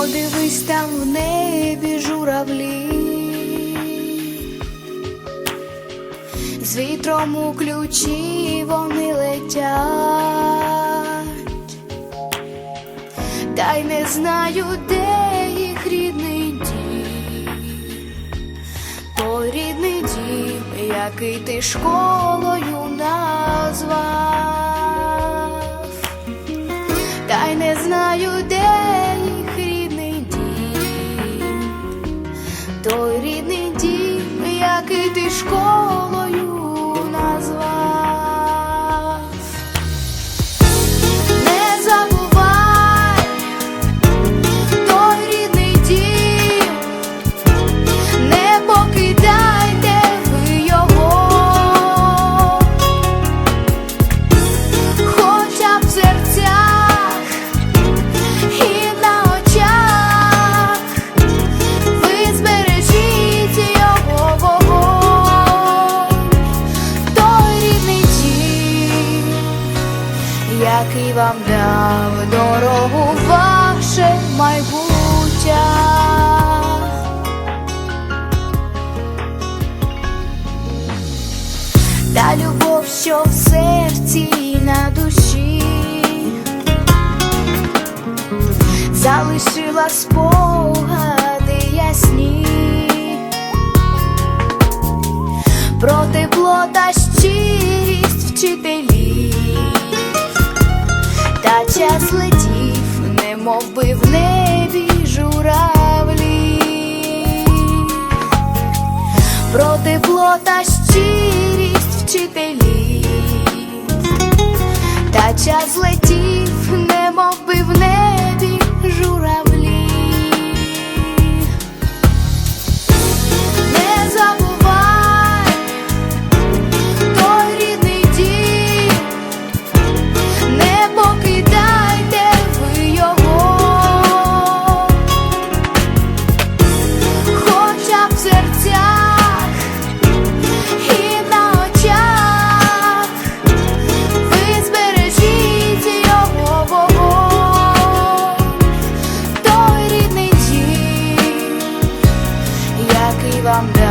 Podemos estar вітром у ключі вони летять, та й не знаю, де їх рідний дім, той рідний дім, який ти школою назвав. Та й не знаю, де їх рідний дім, той рідний дім, який ти школою залишила спогади ясні. Про тепло та щирість вчителів, та час летів, немов би в небі журавлі. Про тепло та щирість вчителів, та час летів, немов би в небі журавлі. Який вам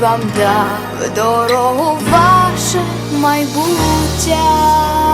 вам дав дорогу ваше майбуття.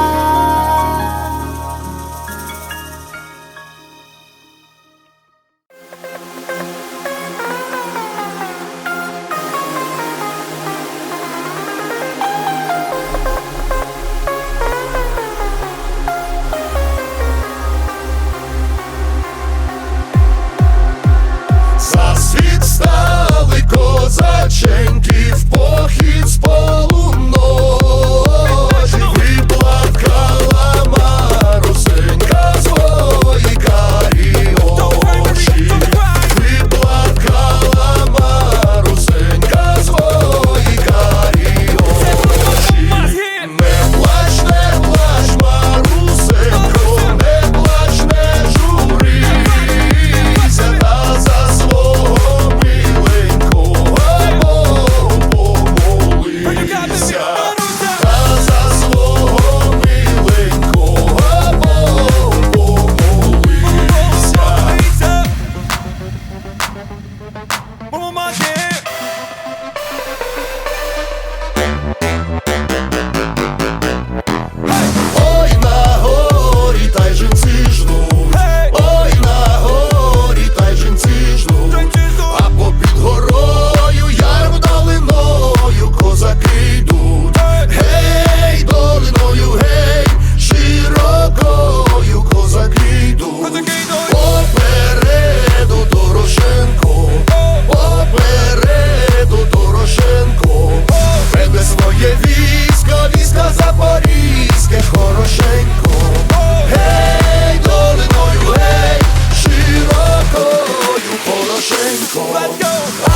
Let go.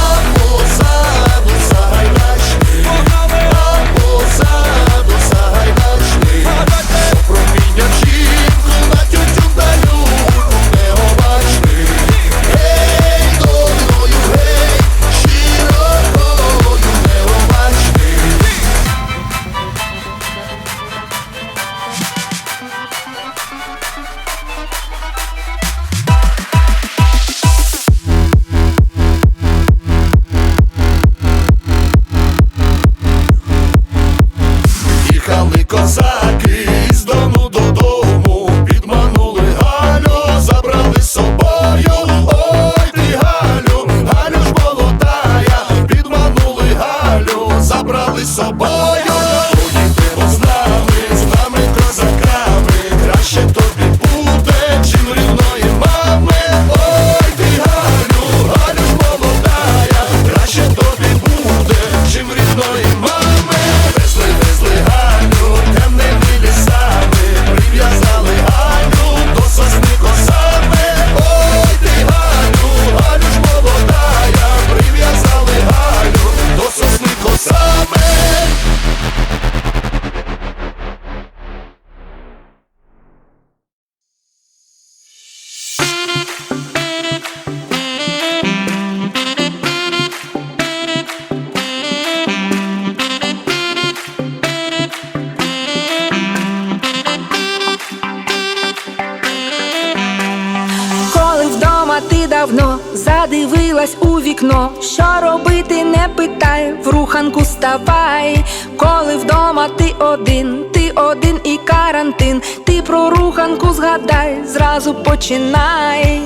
Давно задивилась у вікно. Що робити, не питай, в руханку ставай. Коли вдома ти один, ти один і карантин. Ти про руханку згадай, зразу починай.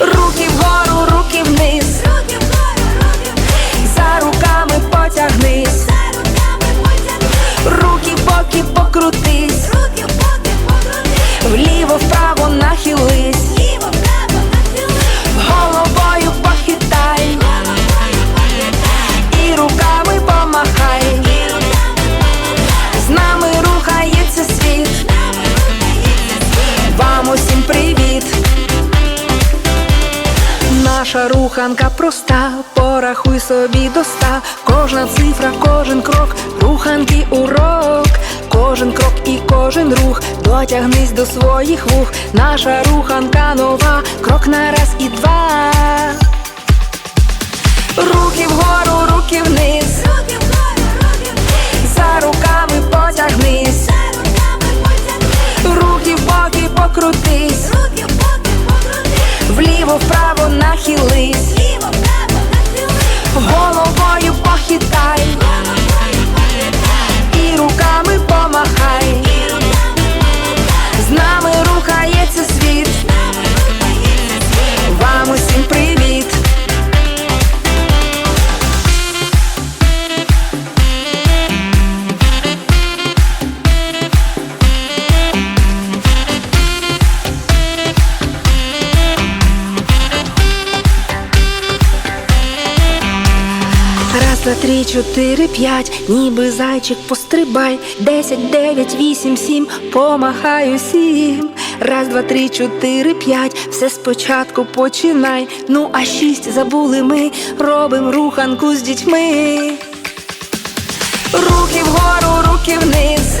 Руки вгору, руки вниз, Руки вгору, руки вниз, за руками потягнись, за руками потягни, руки в боки покрутись, руханка проста, порахуй собі до ста. Кожна цифра, кожен крок, руханки урок. Кожен крок і кожен рух, дотягнись до своїх вух. Наша руханка нова, крок на раз і два. Руки вгору, руки вниз, Руки вгору, руки вниз, за руками потягнись, за руками потягни, руки в боки покрутись. руки в боки покрути, Вліво, вправо нахились, Раз, два, три, чотири, п'ять, ніби зайчик пострибай. Десять, дев'ять, вісім, сім, помахай усім. Раз, два, три, чотири, п'ять, все спочатку починай. Ну, а шість забули ми, робим руханку з дітьми. Руки вгору, руки вниз,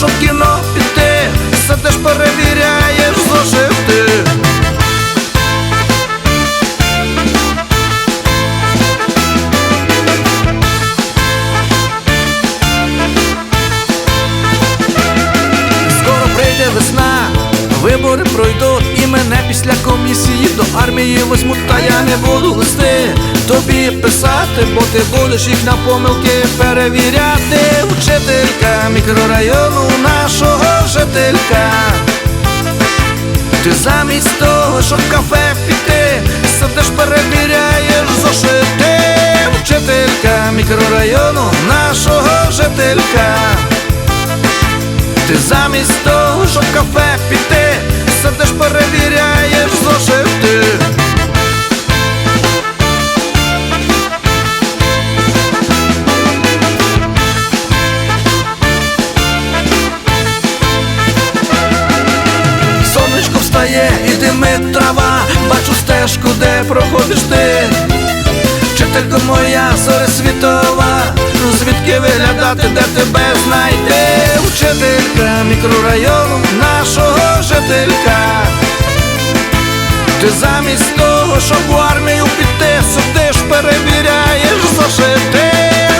щоб в кіно піти, сидиш, перевіряєш зошити. Скоро прийде весна, вибори пройдуть і мене після комісії до армії возьмуть, та я не буду листи тобі писати, бо ти будеш їх на помилки перевіряти. Вчителька мікрорайону нашого жителька. Ти замість того, щоб кафе піти, сидиш, перевіряєш зошити. Вчителька мікрорайону нашого жителька. Ти замість того, щоб кафе піти, сидиш, перевіряєш де проходиш ти. Вчителько моя зоря світова, ну звідки виглядати, де тебе знайти? Вчителька мікрорайону, нашого жителька. Ти замість того, щоб в армію піти, сидиш, перевіряєш зошити.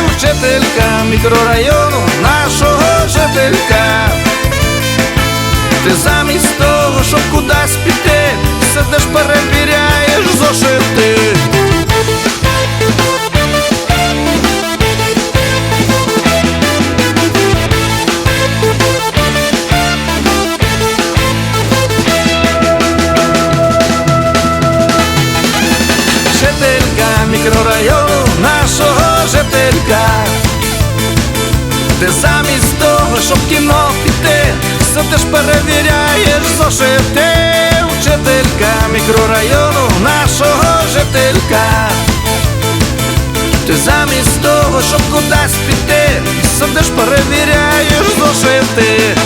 Вчителька мікрорайону нашого жителька. Ти замість того, щоб кудись піти, сидиш, перевіряєш зошити. Жителька мікрорайону нашого жителька. Ти замість того, щоб кіно піти, сидиш, перевіряєш зошити. Вчителька мікрорайону нашого жителька. Ти замість того, щоб кудись піти, сидиш, перевіряєш зошити.